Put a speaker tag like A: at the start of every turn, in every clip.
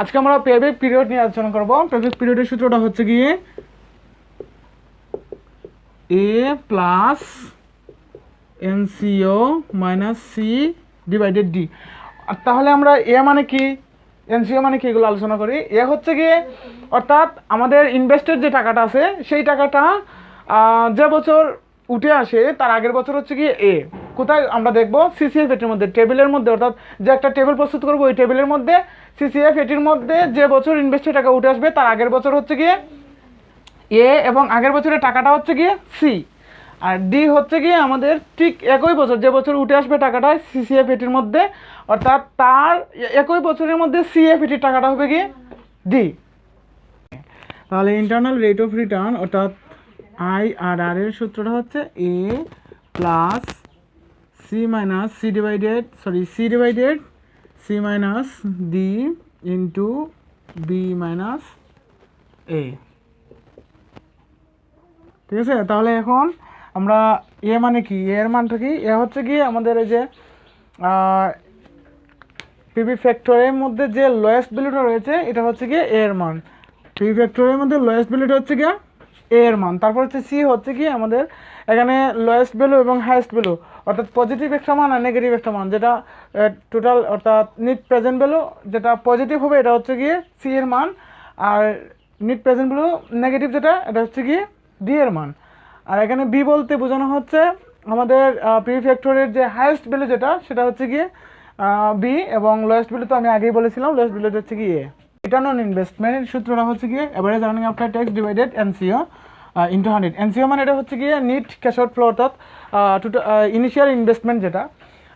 A: আজকে আমরা payback period নিয়ে আলোচনা করব। পেব্যাক পিরিয়ডের সূত্রটা হচ্ছে গিয়ে A plus N C O minus C divided D তাহলে আমরা এ মানে কি? এনসিও মানে কি এগুলো আলোচনা করি। এ হচ্ছে গিয়ে অর্থাৎ আমাদের ইনভেস্টের যে টাকাটা আছে, সেই টাকাটা যে বছর উঠে আসে, তার আগের বছর হচ্ছে গিয়ে এ কোথায় আমরা দেখব? সিসিএফ এটির মধ্যে টেবিলের মধ্যে, অর্থাৎ যে একটা টেবিল প্রস্তুত করব, ওই টেবিলের মধ্যে সিসিএফ এটির মধ্যে যে বছর ইনভেস্টের টাকা উঠে আসবে, তার আগের বছর হচ্ছে গিয়ে এ এবং আগের বছরের টাকাটা হচ্ছে গিয়ে সি আর ডি হচ্ছে গিয়ে আমাদের ঠিক একই বছর, যে বছর উঠে আসবে টাকাটা সিসিএফ এটির মধ্যে, অর্থাৎ তার একই বছরের মধ্যে সিএফ এটির টাকাটা হবে গিয়ে ডি তাহলে ইন্টারনাল রেট অফ রিটার্ন অর্থাৎ আই আর আর এর সূত্রটা হচ্ছে A plus C minus C divided sorry C divided C minus D into B minus A ঠিক আছে? তাহলে এখন আমরা এ মানে কি? এর মানটা কি? এ হচ্ছে কি আমাদের এই যে পিবি ফ্যাক্টরের মধ্যে যে লোয়েস্ট ভ্যালুটা রয়েছে, এটা হচ্ছে গিয়ে এর মান। পিবি ফ্যাক্টরের মধ্যে লোয়েস্ট ভ্যালুটা হচ্ছে গিয়ে এর মান। তারপর হচ্ছে সি হচ্ছে কি আমাদের এখানে লোয়েস্ট ভ্যালু এবং হাইয়েস্ট ভ্যালু অর্থাৎ পজিটিভ একটা মান আর নেগেটিভ একটা মান, যেটা টোটাল অর্থাৎ নিট প্রেজেন্ট ভ্যালু যেটা পজিটিভ হবে, এটা হচ্ছে গিয়ে সি এর মান, আর নিট প্রেজেন্ট ভ্যালু নেগেটিভ যেটা, এটা হচ্ছে গিয়ে ডি এর মান। আর এখানে বি বলতে বোঝানো হচ্ছে আমাদের প্রি ফ্যাক্টরের যে হাইয়েস্ট ভ্যালু যেটা, সেটা হচ্ছে গিয়ে বি এবং লোয়েস্ট ভ্যালু তো আমি আগেই বলেছিলাম লোয়েস্ট ভ্যালু হচ্ছে গিয়ে রিটার্ন অন ইনভেস্টমেন্টের সূত্রটা হচ্ছে গিয়ে average earning after tax divided NCO into hundred NCO মানে এটা হচ্ছে গিয়ে নিট ক্যাশ আউট ফ্লো অর্থাৎ ইনিশিয়াল ইনভেস্টমেন্ট যেটা।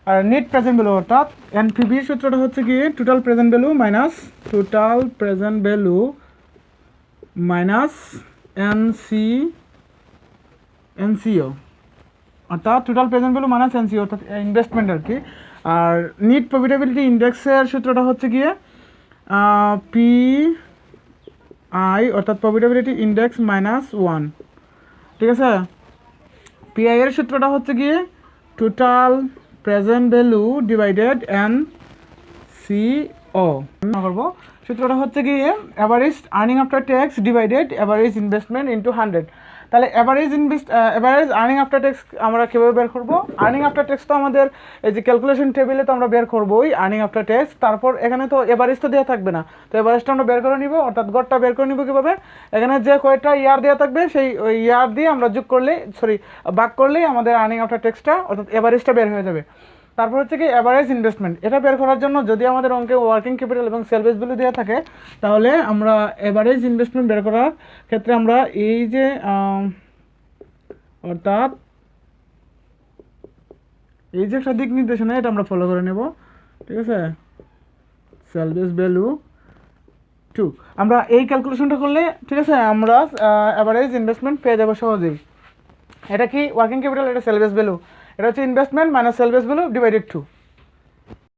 A: আর নিট প্রেজেন্ট ভ্যালু অর্থাৎ এনপিভি সূত্রটা হচ্ছে গিয়ে total present value minus total present value minus N C N C O অর্থাৎ total present value minus N C O অর্থাৎ ইনভেস্টমেন্ট আর কি। আর নিট প্রফিটেবিলিটি ইন্ডেক্সের সূত্রটা হচ্ছে গিয়ে পি আই অর্থাৎ প্রফিটেবিলিটি ইন্ডেক্স মাইনাস ওয়ান ঠিক আছে? পিআই এর সূত্রটা হচ্ছে গিয়ে total present value divided N C O করব। সূত্রটা হচ্ছে গিয়ে average earning after tax divided average investment into hundred তাহলে average invest average earning after tax আমরা কীভাবে বের করব? আর্নিং আফটার ট্যাক্স তো আমাদের এই যে ক্যালকুলেশন টেবিলে তো আমরা বের করবোই আর্নিং আফটার ট্যাক্স তারপর এখানে তো এভারেজ তো দেওয়া থাকবে না। তো এভারেজটা আমরা বের করে নিব, অর্থাৎ গড়টা বের করে নিব কীভাবে? এখানে যে কয়টা ইয়ার দেওয়া থাকবে, সেই ওই ইয়ার দিয়ে আমরা যোগ করলে সরি ভাগ করলেই আমাদের আর্নিং আফটার ট্যাক্সটা অর্থাৎ এভারেজটা বের হয়ে যাবে। তারপর হচ্ছে কি অ্যাভারেজ ইনভেস্টমেন্ট এটা বের করার জন্য যদি আমাদের অঙ্কে ওয়ার্কিং ক্যাপিটাল এবং সেলভেজ ভ্যালু দেওয়া থাকে, তাহলে আমরা অ্যাভারেজ ইনভেস্টমেন্ট বের করার ক্ষেত্রে আমরা এই যে অর্থাৎ এই যে একটা দিক নির্দেশনা, এটা আমরা ফলো করে নেব, ঠিক আছে? সেলভেজ ভ্যালু টু আমরা এই ক্যালকুলেশনটা করলে, ঠিক আছে, আমরা অ্যাভারেজ ইনভেস্টমেন্ট পেয়ে যাব সহজেই। এটা কি ওয়ার্কিং ক্যাপিটাল এটা সেলভেজ ভ্যালু এটা হচ্ছে investment minus salvage value divided two